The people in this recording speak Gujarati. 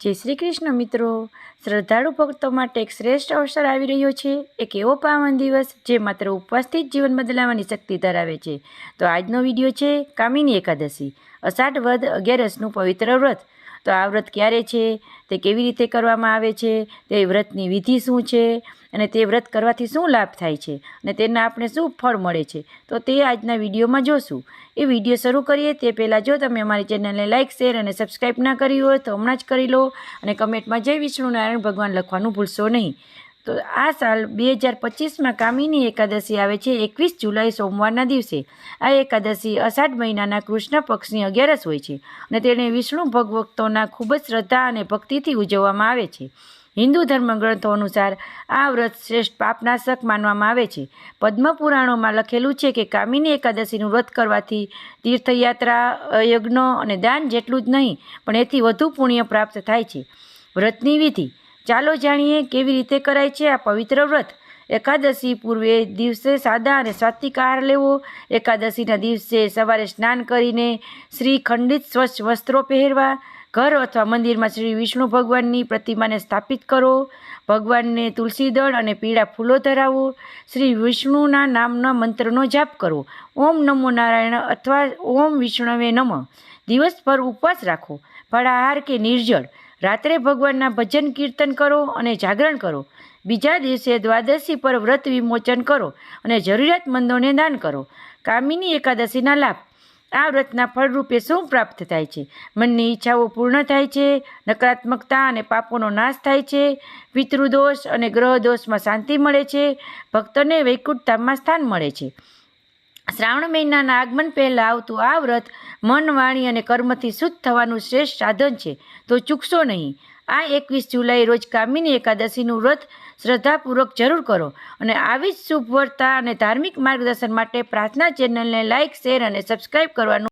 જય શ્રી કૃષ્ણ મિત્રો. શ્રદ્ધાળુ ભક્તો માટે એક શ્રેષ્ઠ અવસર આવી રહ્યો છે. એક એવો પાવન દિવસ જે માત્ર ઉપવાસથી જ જીવન બદલાવાની શક્તિ ધરાવે છે. તો આજનો વીડિયો છે કામિની એકાદશી. અષાઢ વદ અગિયારસનું પવિત્ર વ્રત. તો આ વ્રત ક્યારે છે? તે કેવી રીતે કરવામાં આવે છે? તે વ્રતની વિધિ શું છે? અને તે વ્રત કરવાથી શું લાભ થાય છે? અને તેના આપણે શું ફળ મળે છે? તો તે આજના વિડીયોમાં જોશું. એ વીડિયો શરૂ કરીએ તે પહેલાં જો તમે અમારી ચેનલને લાઇક શેર અને સબસ્ક્રાઈબ ના કરી હોય તો હમણાં જ કરી લો અને કમેન્ટમાં જય વિષ્ણુનારાયણ ભગવાન લખવાનું ભૂલશો નહીં. તો આ સાલ બે હજાર પચીસમાં કામિની એકાદશી આવે છે, એકવીસ જુલાઈ સોમવારના દિવસે. આ એકાદશી અષાઢ મહિનાના કૃષ્ણ પક્ષની અગિયારસ હોય છે અને તેને વિષ્ણુ ભગવક્તોના ખૂબ જ શ્રદ્ધા અને ભક્તિથી ઉજવવામાં આવે છે. હિન્દુ ધર્મ ગ્રંથો અનુસાર આ વ્રત શ્રેષ્ઠ પાપનાશક માનવામાં આવે છે. પદ્મપુરાણોમાં લખેલું છે કે કામિની એકાદશીનું વ્રત કરવાથી તીર્થયાત્રા, યજ્ઞ અને દાન જેટલું જ નહીં, પણ એથી વધુ પુણ્ય પ્રાપ્ત થાય છે. વ્રતની વિધિ. ચાલો જાણીએ કેવી રીતે કરાય છે આ પવિત્ર વ્રત. એકાદશી પૂર્વે દિવસે સાદા અને સાત્વિક આહાર લેવો. એકાદશીના દિવસે સવારે સ્નાન કરીને શ્રી ખંડિત સ્વચ્છ વસ્ત્રો પહેરવા. ઘર અથવા મંદિરમાં શ્રી વિષ્ણુ ભગવાનની પ્રતિમાને સ્થાપિત કરો. ભગવાનને તુલસી દળ અને પીળા ફૂલો ધરાવો. શ્રી વિષ્ણુના નામના મંત્રનો જાપ કરો. ઓમ નમો નારાયણ અથવા ઓમ વિષ્ણવે નમ. દિવસભર ઉપવાસ રાખો. ફળાહાર કે નિર્જળ. રાત્રે ભગવાનના ભજન કીર્તન કરો અને જાગરણ કરો. બીજા દિવસે દ્વાદશી પર વ્રત વિમોચન કરો અને જરૂરિયાતમંદોને દાન કરો. કામિની એકાદશીના લાભ. આ વ્રતના ફળરૂપે શું પ્રાપ્ત થાય છે? મનની ઈચ્છાઓ પૂર્ણ થાય છે, નકારાત્મકતા અને પાપોનો નાશ થાય છે, પિતૃદોષ અને ગ્રહદોષમાં શાંતિ મળે છે, ભક્તને વૈકુંઠધામમાં સ્થાન મળે છે. શ્રાવણ મહિનાના આગમન પહેલાં આવતું આ વ્રત મન, વાણી અને કર્મથી શુદ્ધ થવાનું શ્રેષ્ઠ સાધન છે. તો ચૂકશો નહીં. આ એકવીસ જુલાઈ રોજ કામિની એકાદશીનું વ્રત શ્રદ્ધાપૂર્વક જરૂર કરો અને આવી જ શુભ વાર્તા અને ધાર્મિક માર્ગદર્શન માટે પ્રાર્થના ચેનલને લાઇક શેર અને સબસ્ક્રાઈબ કરવાનું